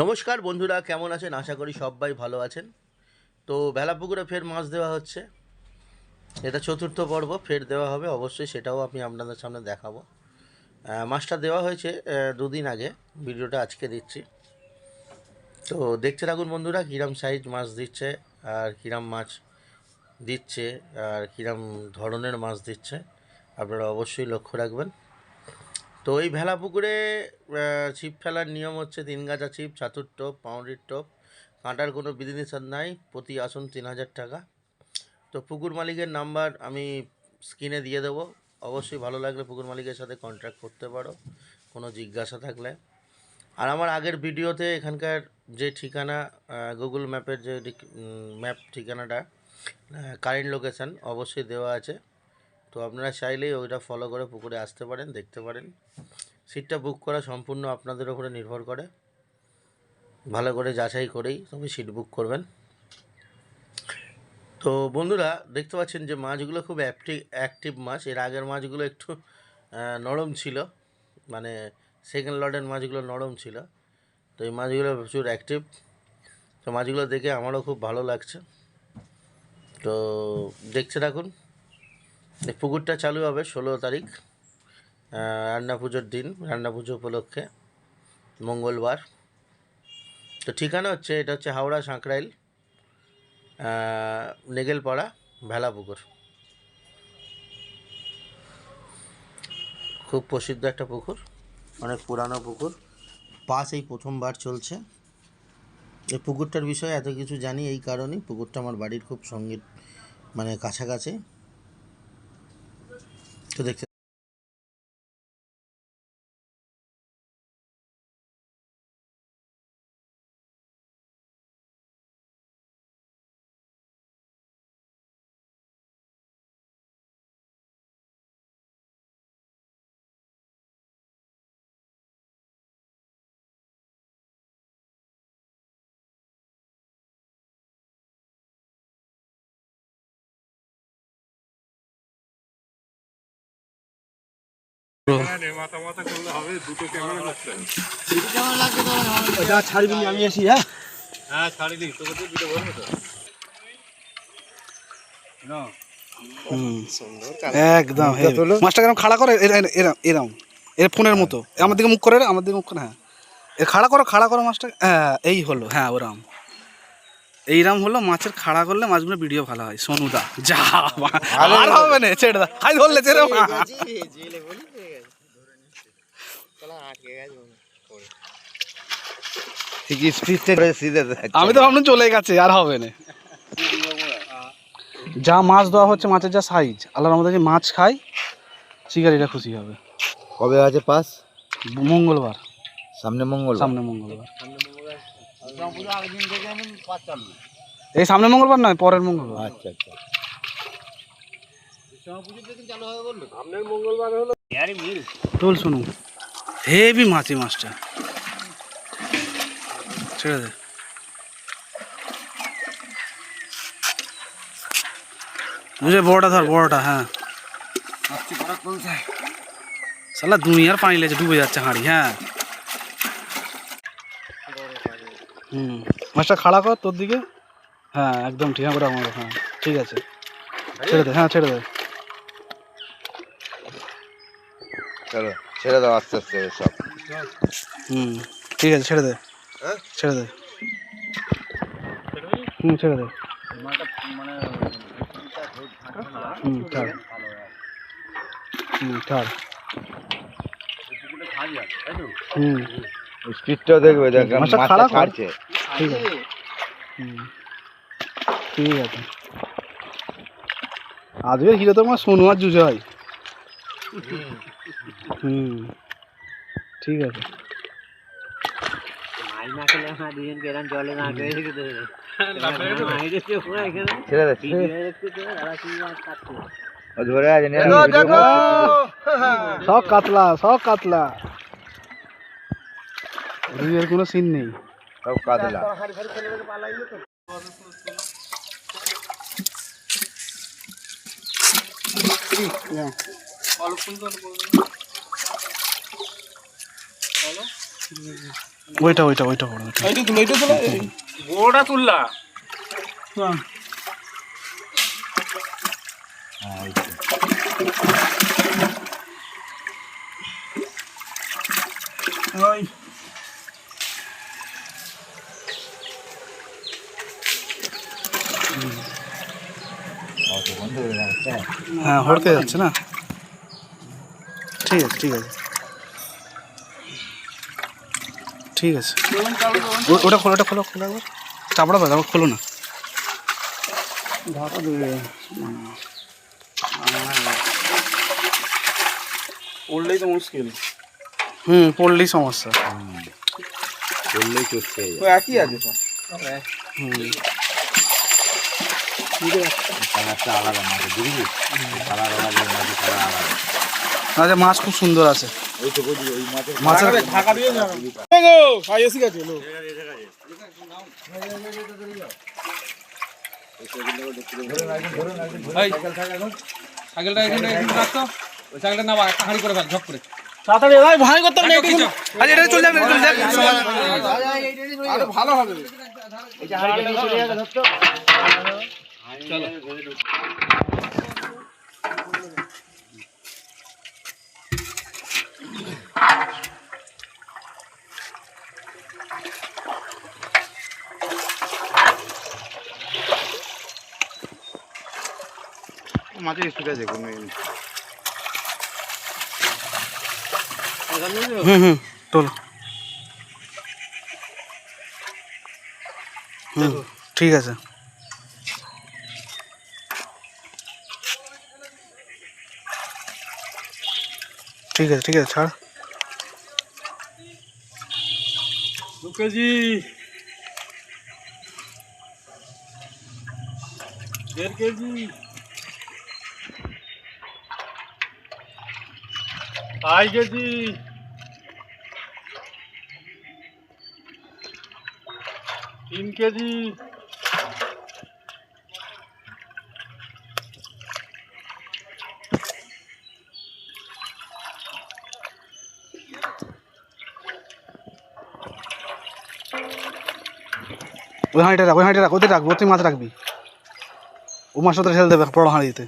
নমস্কার বন্ধুরা, কেমন আছেন? আশা করি সবাই ভালো আছেন। তো ভেলাপুকুরে ফের মাছ দেওয়া হচ্ছে। এটা চতুর্থ পর্ব, ফের দেওয়া হবে। অবশ্যই সেটাও আমি আপনাদের সামনে দেখাবো। মাছটা দেওয়া হয়েছে দুদিন আগে। ভিডিওটা আজকে দিচ্ছি। তো দেখতে থাকুন বন্ধুরা, কিরাম সাইজ মাছ দিচ্ছে, আর কিরাম মাছ দিচ্ছে, আর কিরাম ধরনের মাছ দিচ্ছে। আপনারা অবশ্যই লক্ষ্য রাখবেন। তো এই ভেলা পুকুরে ছিপ ফেলার নিয়ম হচ্ছে তিন গাছা ছিপ ছাতুর টোপ পাউরির টোপ। কাঁটার কোনো বিধিনিষেধ নাই, প্রতি আসন তিন হাজার টাকা। তো পুকুর মালিকের নাম্বার আমি স্ক্রিনে দিয়ে দেবো। অবশ্যই ভালো লাগলে পুকুর মালিকের সাথে কন্ট্যাক্ট করতে পারো, কোনো জিজ্ঞাসা থাকলে। আর আমার আগের ভিডিওতে এখানকার যে ঠিকানা গুগল ম্যাপের যে ম্যাপ ঠিকানাটা কারেন্ট লোকেশান অবশ্যই দেওয়া আছে। তো আপনারা চাইলেই ওইটা ফলো করে পুকুরে আসতে পারেন, দেখতে পারেন। সিটটা বুক করা সম্পূর্ণ আপনাদের ওপরে নির্ভর করে। ভালো করে যাচাই করেই তবে সিট বুক করবেন। তো বন্ধুরা, দেখতে পাচ্ছেন যে মাছগুলো খুব অ্যাক্টিভ অ্যাক্টিভ মাছ। এর আগের মাছগুলো একটু নরম ছিল। মানে সেকেন্ড লটের মাছগুলো নরম ছিল। তো এই মাছগুলো প্রচুর অ্যাক্টিভ তো মাছগুলো দেখে আমারও খুব ভালো লাগছে। তো দেখতে থাকুন। এই পুকুরটা চালু হবে ষোলো তারিখ রান্না পুজোর দিন, রান্না পুজো উপলক্ষে, মঙ্গলবার। তো ঠিকানা হচ্ছে, এটা হচ্ছে হাওড়া সাঁকরাইল নেগেলপাড়া, ভেলা পুকুর। খুব প্রসিদ্ধ একটা পুকুর, অনেক পুরানো পুকুর পাস এই প্রথমবার চলছে। এই পুকুরটার বিষয়ে এত কিছু জানি এই কারণেই, পুকুরটা আমার বাড়ির খুব সংগীত মানে কাছাকাছি। Gödek'te হ্যাঁ একদম মাছটা কেরম খাড়া করে এরম এর ফোনের মতো আমার দিকে মুখ করে আমার দিকে মুখ করে হ্যাঁ এ খাড়া করো খাড়া করো মাছটা হ্যাঁ এই হলো হ্যাঁ ওরম এইরাম হলো মাছের খাড়া করলে মাছগুলো ভিডিও ভালো হয় সোনুদা যা আর হবে না ছেড়ে দা হাই ধরলে ছেড়ে দা। ঠিকই স্পিডটা করে সিধে আমি তো ভাবলাম চলে গেছে আর হবে না। যা মাছ দেওয়া হচ্ছে মাছের যা সাইজ আল্লাহর আমাদের যে মাছ খায় শিকারিরা খুশি হবে। কবে আছে পাস? মঙ্গলবার। সামনে মঙ্গল সামনে মঙ্গলবার। এই সামনে মঙ্গলবার নয় পরের মঙ্গলবার। আচ্ছা আচ্ছা। তোল শুনু হেভি মাছ এই মাছটা ছেড়ে দে বুঝে বড়টা ধর বড়টা হ্যাঁ সালা দুনিয়ার পানি লেগেছে ডুবে যাচ্ছে হাঁড়ি হ্যাঁ হুম মাছটা খাড়া কর তোর দিকে হ্যাঁ একদম ঠিক করে আমার হ্যাঁ ঠিক আছে ছেড়ে দে হ্যাঁ ছেড়ে দে চলো ছেড়ে দাও আস্তে আস্তে সব হুম ঠিক আছে ছেড়ে দে। ছেড়ে দে। হুম ছেড়ে দে। হুম ছাড় হুম ছাড় হুম। দেখবে দেখ হয়। ছাড়ছে। ঠিক আছে। হুম ঠিক আছে। আজকের হিরো তো আমার সোনু আর জুজে হয় হুম ঠিক আছে। সব কাতলা সব কাতলা। রুইয়ের কোনো সিন নেই। সব কাতলা। ওইটা ওইটা ওইটা বড় ওইটা। এইটা তুলো এইটা তুলো। বড়টা তুললা। ওই। হ্যাঁ হড়কে যাচ্ছে না। ঠিক আছে ঠিক আছে। ঠিক আছে। ওটা খোলো ওটা খোলো খোলো একবার। চাপড়া পাবে খোলো না। ঢাকা দেবে উঠলেই তো মুশকিল। হুম পড়লেই সমস্যা। চটকে একই আছে হুম। আলাদা মাঝে বুঝলি? আলাদা মাঝে আলাদা। আচ্ছা মাছ খুব সুন্দর আছে। ওই তো বলছি ওই মাঝে মাছের তাড়াতাড়ি ভাই ভাই করতে হবে আচ্ছা এটা চলে যাবে চলে যাবে। আরও ভালো হবে। স্পিড আছে কোনো হুম হুম তোলো। হুম ঠিক আছে। ঠিক আছে ঠিক আছে ছাড়। কেজি দেড় কেজি। আড়াই কেজি তিন কেজি। ওই হাঁড়িটা রাখ, ওই হাঁড়িটা রাখ ওদের রাখব তুই মাছ রাখবি। ও মাছটা ঢেলে দেবে বড় হাঁড়িতে।